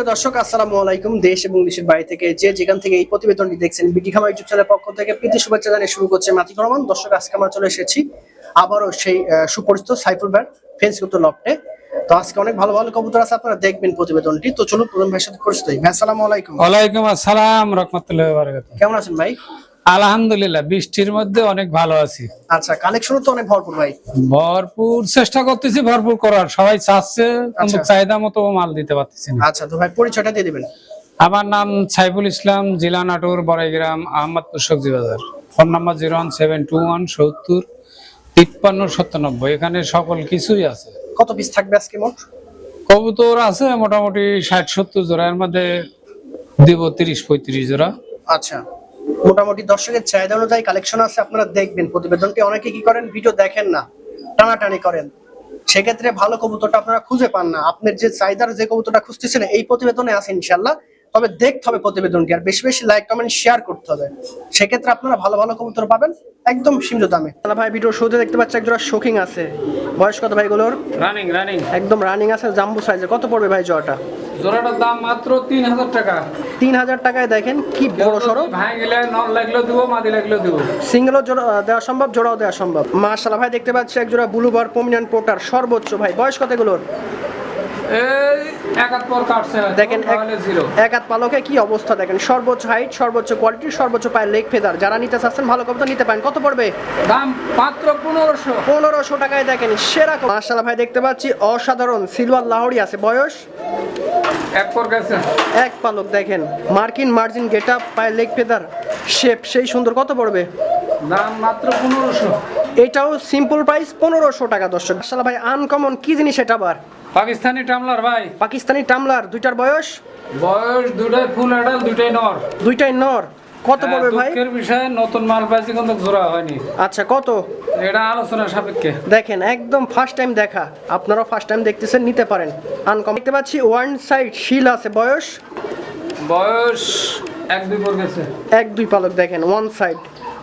সুপ্রিয় দর্শক আসসালামু আলাইকুম। দেশ এবং দেশের বাইরে থেকে যে যেখান থেকে এই প্রতিবেদনটি দেখছেন বিটি খামা ইউটিউব চ্যানেলের পক্ষ থেকে প্রীতি শুভেচ্ছা জানিয়ে শুরু করছে মাতি রহমান। দর্শক আজকে আমরা চলে এসেছি আবারও সেই সুপরিচিত সাইফুল ব্যাট ফেন্সযুক্ত লপটে তো আজকে অনেক ভালো ভালো কবুতর আছে আপনারা দেখবেন প্রতিবেদনটি। তো চলুন প্রথম ভাইয়ের সাথে পরিচিত ভাই আসসালামু আলাইকুম। ওয়ালাইকুম আসসালাম রহমতুল্লাহ কেমন আছেন ভাই? আলহামদুলিল্লাহ বৃষ্টির মধ্যে অনেক ভালো আছি। আচ্ছা কালেকশন তো অনেক ভরপুর ভাই। ভরপুর চেষ্টা করতেছি ভরপুর করার। সবাই চাচ্ছে কিন্তু আচ্ছা। চাহিদা মতো মাল দিতে পারতেছি না। আচ্ছা তো ভাই পরিচয়টা দিয়ে দিবেন। আমার নাম সাইফুল ইসলাম জেলা নাটোর বড়াইগ্রাম আহমদপুর সবজি বাজার phone number zero one seven two one সত্তর তিপ্পান্ন সত্তানব্বই। এখানে সকল কিছুই আছে। কত পিস থাকবে আজকে মোট? কবুতর আছে মোটামুটি ষাট সত্তর জোড়া এর মধ্যে দিব তিরিশ পঁয়ত্রিশ জোড়া। আচ্ছা। মোটামুটি দর্শকের চাহিদা অনুযায়ী কালেকশন আছে, আপনারা দেখবেন। প্রতিবেদনটি অনেকে কি করেন? ভিডিও দেখেন না, টানাটানি করেন। সেক্ষেত্রে ভালো কবুতরটা আপনারা খুঁজে পান না। আপনার যে চাহিদার যে কবুতরটা খুঁজতেছেন, এই প্রতিবেদনে আছে ইনশাল্লাহ তবে দেখতে হবে প্রতিবেদনটি আর বেশি বেশি লাইক কমেন্ট শেয়ার করতে হবে। সেক্ষেত্রে আপনারা ভালো ভালো কবুতর পাবেন একদম সীমিত দামে। তাহলে ভাই ভিডিও শুরুতে দেখতে পাচ্ছি একজোড়া শোকিং আছে। বয়স কত ভাইগুলোর রানিং রানিং একদম রানিং আছে জাম্বু সাইজের কত পড়বে ভাই জোড়াটা? জোড়াটার দাম মাত্র তিন হাজার টাকা। তিন হাজার টাকায় দেখেন কি বড় সড়ো। ভাই গেলে নন লাগলেও দিব মাদি লাগলেও দিব। সিঙ্গেলও জোড়া দেওয়া সম্ভব জোড়াও দেওয়া সম্ভব। মাশাআল্লাহ ভাই দেখতে পাচ্ছি এক জোড়া ব্লুবার পমিনান পোটার সর্বোচ্চ ভাই। বয়স কত এগুলোর? এই দেখেন এক- হাত পালকে কি অবস্থা দেখেন? সর্বোচ্চ হাইট সর্বোচ্চ কোয়ালিটি সর্বোচ্চ পায়ের লেগ ফেদার যারা নিতে চাচ্ছেন ভালো কবুতর নিতে পারেন। কত পড়বে? দাম মাত্র পনেরোশো। পনেরোশো টাকায় দেখেন সেরা ভাই দেখতে পাচ্ছি অসাধারণ সিলভার লাহরি আছে। বয়স? এক পালক দেখেন। মার্কিন মার্জিন গেট আপ পায়ের লেগ ফেদার শেপ সেই সুন্দর। কত পড়বে? দাম মাত্র পনেরোশো। এটাও সিম্পল প্রাইস পনেরোশো টাকা দর্শক। ভাই আনকমন কি জিনিস এটা আবার? পাকিস্তানি টামলার ভাই। পাকিস্তানি টামলার দুইটার বয়স? বয়স দুটাই ফুল আডাল দুটাই নর। দুইটাই নর। কত হ্যাঁ, পড়বে ভাই? দুঃখের বিষয়ে নতুন মাল পাইছি কিন্তু জোড়া হয়নি। আচ্ছা কত? এটা আলোচনা সাপেক্ষে। দেখেন একদম ফার্স্ট টাইম দেখা। আপনারাও ফার্স্ট টাইম দেখতেছেন নিতে পারেন। আনকম দেখতে পাচ্ছি ওয়ান সাইড শিল আছে বয়স? বয়স এক দুই পর গেছে। এক দুই পালক দেখেন ওয়ান সাইড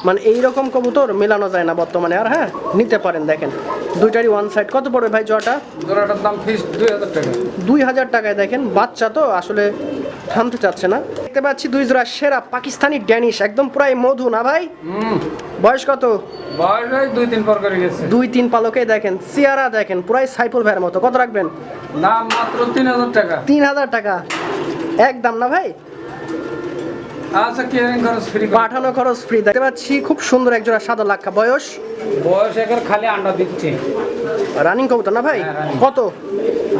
মানে এই রকম কবুতর মেলানো যায় না বর্তমানে আর হ্যাঁ নিতে পারেন দেখেন। দুইটারই ওয়ান সাইড কত পড়বে ভাই জটা জোড়াটার দাম ফিস দুই হাজার টাকা। দুই হাজার টাকায় দেখেন বাচ্চা তো আসলে থামতে চাচ্ছে না। দেখতে পাচ্ছি দুই জোড়া সেরা পাকিস্তানি ড্যানিশ একদম প্রায় মধু না ভাই? হুম। বয়স কত? বয়স দুই তিন পর করে গেছে। দুই তিন পালকে দেখেন সিয়ারা দেখেন পুরাই সাইফুল ভাইয়ের মতো। কত রাখবেন? দাম মাত্র তিন হাজার টাকা। তিন হাজার টাকা। একদম না ভাই? আচ্ছা কেয়ারিং খরচ ফ্রি পাঠানো খরচ ফ্রি দেখতে পাচ্ছি খুব সুন্দর একজোড়া সাদা লাক্ষা। বয়স? বয়স একের খালি আন্ডা দিচ্ছে। রানিং কবুতর না ভাই? হ্যাঁ, কত?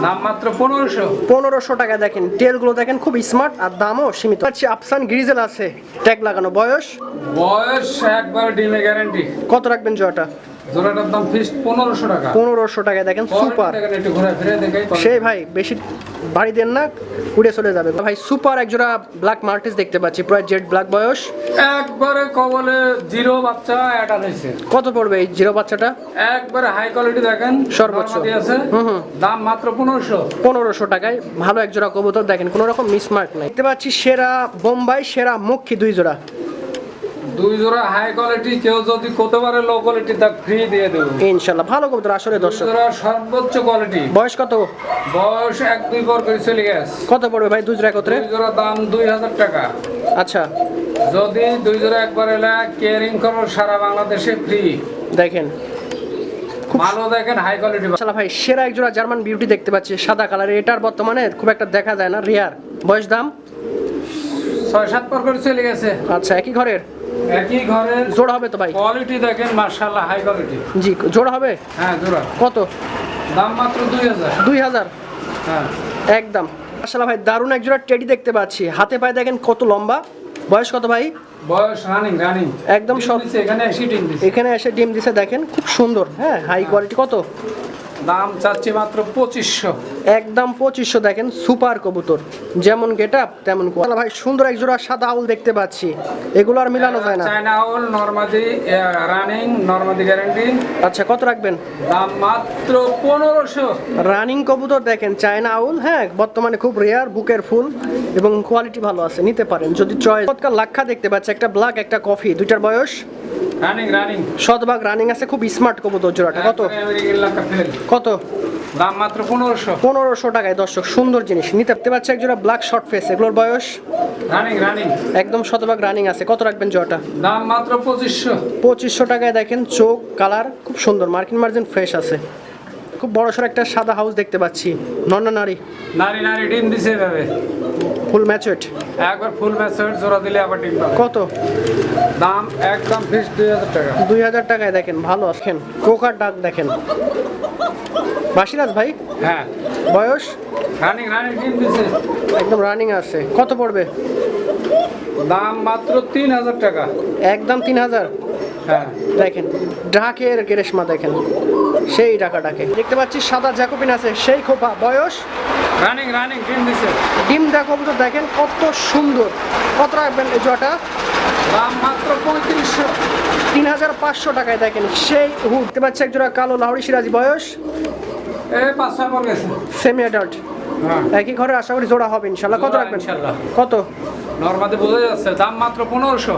দাম মাত্র পনেরোশো। পনেরোশো টাকা দেখেন। টেলগুলো দেখেন খুব স্মার্ট আর দামও সীমিত। পাচ্ছি আফসান গ্রিজেল আছে ট্যাগ লাগানো। বয়স? বয়স একবার ডিমে গ্যারান্টি কত রাখবেন জোড়াটা? জোড়াটার দাম ফিস পনেরোশো টাকা। পনেরোশো টাকায় দেখেন সুপার সেই ভাই বেশি বাড়ি দেন না উড়ে চলে যাবে। ভাই সুপার একজোড়া ব্ল্যাক মার্টিস দেখতে পাচ্ছি প্রায় জেড ব্ল্যাক বয়স। একবারে কবলে জিরো বাচ্চা অ্যাটাল হয়েছে। কত পড়বে এই জিরো বাচ্চাটা? একবারে হাই কোয়ালিটি দেখেন সর্বোচ্চ। আছে। দাম মাত্র পনেরোশো। পনেরোশো টাকায় ভালো এক জোড়া কবুতর দেখেন কোনো রকম মিসমার্ক নাই। দেখতে পাচ্ছি সেরা বোম্বাই সেরা মক্ষী দুই জোড়া। দুই জোড়া হাই কোয়ালিটি কেউ যদি করতে পারে লো কোয়ালিটি তা ফ্রি দিয়ে দেবো। ইনশাল্লাহ ভালো কবুতর আসলে দর্শক। জোড়া সর্বোচ্চ কোয়ালিটি বয়স কত? বয়স এক দুই পর করে চলে গেছে। কত পড়বে ভাই দুই জোড়া একত্রে? দুই জোড়া দাম দুই হাজার টাকা। আচ্ছা। যদি দুই জোড়া একবার এলে কেয়ারিং করো সারা বাংলাদেশে ফ্রি দেখেন। ভালো দেখেন হাই কোয়ালিটি মাশাআল্লাহ ভাই সেরা এক জোড়া জার্মান বিউটি দেখতে পাচ্ছি সাদা কালারের এটার বর্তমানে খুব একটা দেখা যায় না রেয়ার বয়স দাম? ছয় সাত পর করে চলে গেছে। আচ্ছা একই ঘরের? একই ঘরের জোড়া হবে তো ভাই? কোয়ালিটি দেখেন মার্শাল্লাহ হাই কোয়ালিটি জি জোড়া হবে? হ্যাঁ জোড়া। কত? দাম মাত্র দুই হাজার। দুই হাজার? হ্যাঁ। একদম। মাশাআল্লাহ ভাই দারুণ এক জোড়া টেডি দেখতে পাচ্ছি। হাতে পায়ে দেখেন কত লম্বা। বয়স কত ভাই? বয়স রানিং রানিং একদম সব এখানে এসে ডিম দিছে। এখানে এসে ডিম দিছে দেখেন খুব সুন্দর। হ্যাঁ হাই কোয়ালিটি কত? দাম চাচ্ছি মাত্র পঁচিশশো। একদম পঁচিশশো দেখেন সুপার কবুতর। যেমন গেট আপ তেমন ভাই সুন্দর এক জোড়া সাদা আউল দেখতে পাচ্ছি। এগুলো আর মিলানো যায় না। চায়না আউল নর্মাদি রানিং নর্মাদি গ্যারান্টি আচ্ছা কত রাখবেন? দাম মাত্র পনেরোশো। রানিং কবুতর দেখেন চায়না আউল হ্যাঁ বর্তমানে খুব রেয়ার বুকের ফুল এবং কোয়ালিটি ভালো আছে নিতে পারেন। যদি চয়েস লাক্ষা দেখতে পাচ্ছি একটা ব্ল্যাক একটা কফি দুইটার বয়স। রানিং রানিং শতভাগ রানিং আছে খুব স্মার্ট কবুতর জোড়াটা। কত? কত? দাম মাত্র পনেরোশো। পনেরোশো টাকায় দর্শক সুন্দর জিনিস। নিতে পারতে পারছে এক জোড়া ব্ল্যাক শর্ট ফেস এগুলোর বয়স? রানিং রানিং একদম শতভাগ রানিং আছে। কত রাখবেন জোড়াটা? দাম মাত্র পঁচিশশো। পঁচিশশো টাকায় দেখেন চোখ কালার খুব সুন্দর। মার্কিন মার্জিন ফ্রেশ আছে। খুব বড় সড়ো একটা সাদা হাউস দেখতে পাচ্ছি। নন্না নারী? নারী নারী ডিম দিছে এভাবে। ফুল ম্যাচুয়েট একবার ফুল ম্যাচের জোড়া দিলে আবার ডিম পাবে। কত? দাম একদম ফিক্স দুই হাজার টাকা। দুই হাজার টাকায় দেখেন ভালো আছেন কোকার ডাক দেখেন। বাসিরাজ ভাই? হ্যাঁ। বয়স? রানিং রানিং ডিম দিছে। একদম রানিং আছে। কত পড়বে? দাম মাত্র তিন হাজার টাকা। একদম তিন হাজার? হ্যাঁ দেখেন ঢাকের গেরেশমা দেখেন সেই টাকা ডাকে দেখতে পাচ্ছি সাদা জ্যাকোপিন আছে সেই খোপা। বয়স? রানিং রানিং ডিম দিছে। ডিম দেখো তো দেখেন কত সুন্দর। কত রাখবেন এই জটা দাম মাত্র পঁয়ত্রিশশো। তিন হাজার পাঁচশো টাকায় দেখেন সেই দেখতে পাচ্ছি এক জোড়া কালো লাহড়ি সিরাজি বয়স? সেমি অ্যাডাল্ট হ্যাঁ। একই ঘরে আশা করি জোড়া হবে ইনশাল্লাহ। কত রাখবেন? ইনশাল্লাহ। কত? নর্মাদি বোঝা যাচ্ছে দাম মাত্র পনেরোশো।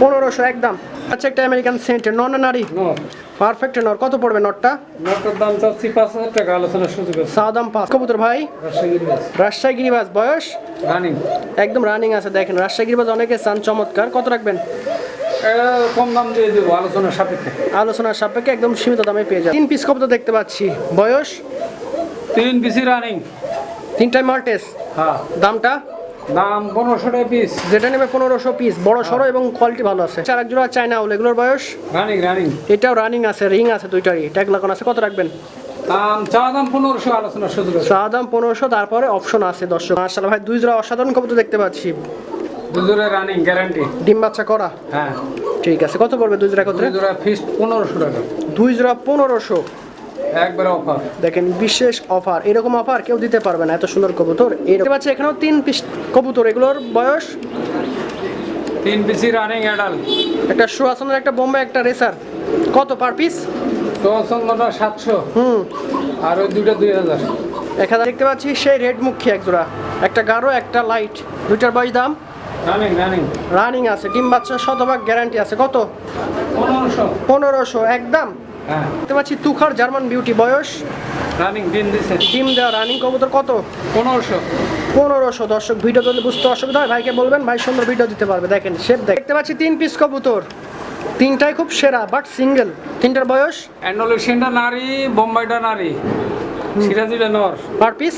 পনেরোশো একদম। আচ্ছা একটা আমেরিকান সেন্টের নন নারী পারফেক্ট নর? কত পড়বে নটটা নটার দাম চাচ্ছি পাঁচ হাজার টাকা আলোচনার সুযোগ সাদাম পাঁচ। কবুতর ভাই? রাজশাহী রাজশাহী গিরিবাজ বয়স? রানিং। একদম রানিং আছে দেখেন। রাজশাহী গিরিবাজ অনেকে চান চমৎকার। কত রাখবেন? কম দাম দিয়ে দেবো আলোচনার সাপেক্ষে। আলোচনার সাপেক্ষে একদম সীমিত দামে পেয়ে যাবেন। তিন পিস কবুতর দেখতে পাচ্ছি। বয়স? তিন পিসি রানিং তিনটাই মাল্টেস। হ্যাঁ। দামটা? দাম পনেরোশো পিস যেটা নেবে পনেরোশো পিস বড় সড়ো এবং কোয়ালিটি ভালো আছে। চার এক জোড়া চায়না ওল এগুলোর বয়স? রানিং রানিং এটাও রানিং আছে রিং আছে দুইটারই। ট্যাগ লাগানো আছে কত রাখবেন? চা দাম পনেরোশো তারপরে অপশন আছে দর্শক। মার্শাল ভাই দুই জোড়া অসাধারণ কবুতর দেখতে পাচ্ছি। দুজোরে রানিং গ্যারান্টি ডিম বাচ্চা করা? হ্যাঁ। ঠিক আছে কত পড়বে দুই জোড়া কত দুজোড়া ফিস্ট পনেরোশো টাকা। দুই জোড়া পনেরোশো। একবারে অফার দেখেন বিশেষ অফার এরকম অফার কেউ দিতে পারবে না এত সুন্দর কবুতর। এরকম আছে এখানেও তিন পিস কবুতর। এগুলোর বয়স? তিন পিসি রানিং অ্যাডাল একটা সুয়াসনের একটা বোম্বে একটা রেসার কত পার পিস চৌচন্দ্রটা সাতশো। হুম। আর ওই দুটো দুই হাজার। এক হাজার। দেখতে পাচ্ছি সেই রেড মুখী এক জোড়া। একটা গাঢ় একটা লাইট দুইটার বয়স দাম? রানিং রানিং রানিং আছে। ডিম বাচ্চা শতভাগ গ্যারান্টি আছে। কত? পনেরোশো। পনেরোশো। একদম? হ্যাঁ। দেখতে পাচ্ছি তুখার জার্মান বিউটি বয়স। রানিং দিন দিছে। ডিম দেওয়া রানিং কবুতর কত? পনেরোশো। পনেরোশো। দর্শক ভিডিও যদি বুঝতে অসুবিধা হয় ভাইকে বলবেন ভাই সুন্দর ভিডিও দিতে পারবে। দেখেন শেপ দেখতে পাচ্ছি তিন পিস কবুতর। তিনটাই খুব সেরা বাট সিঙ্গেল তিনটার বয়স? অ্যান্ডোলেশনটা নারী বোম্বাইটা নারী। সিরাজিটা নর। পার পিস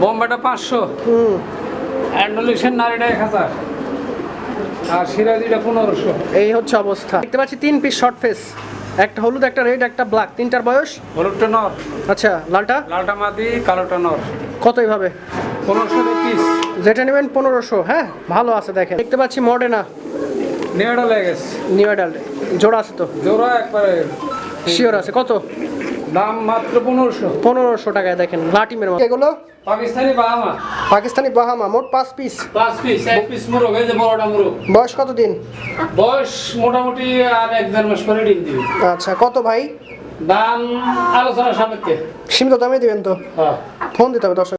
বোম্বাইটা পাঁচশো। হুম। অ্যান্ডোলেশন নারীটা এক হাজার। আর সিরাজিটা পনেরোশো। এই হচ্ছে অবস্থা। দেখতে পাচ্ছি তিন পিস শর্ট ফেস একটা হলুদ একটা রেড একটা ব্ল্যাক। তিনটার বয়স? হলুদটা নর। আচ্ছা লালটা? লালটা মাদি কালোটা নর। কত এইভাবে? পনেরোশো পিস যেটা নেবেন পনেরোশো হ্যাঁ? ভালো আছে দেখেন। দেখতে পাচ্ছি মডেনা। লেগে গেছে। নিউ অ্যাডাল জোড়া আছে তো? জোড়া একবারে। শিওর আছে। কত? দাম মাত্র পনেরোশো। পনেরোশো টাকায় দেখেন লাটিমের মতো। এগুলো? পাকিস্তানি বাহামা। পাকিস্তানি বাহামা মোট পাঁচ পিস পাঁচ পিস এক পিস মুরগ এই যে বড়টা মুরগ। বয়স কত দিন বয়স মোটামুটি আর এক দেড় মাস পরে ডিম দিবে। আচ্ছা কত ভাই? দাম আলোচনা সাপেক্ষে। সীমিত দামে দিবেন তো? হ্যাঁ। ফোন দিতে হবে দর্শক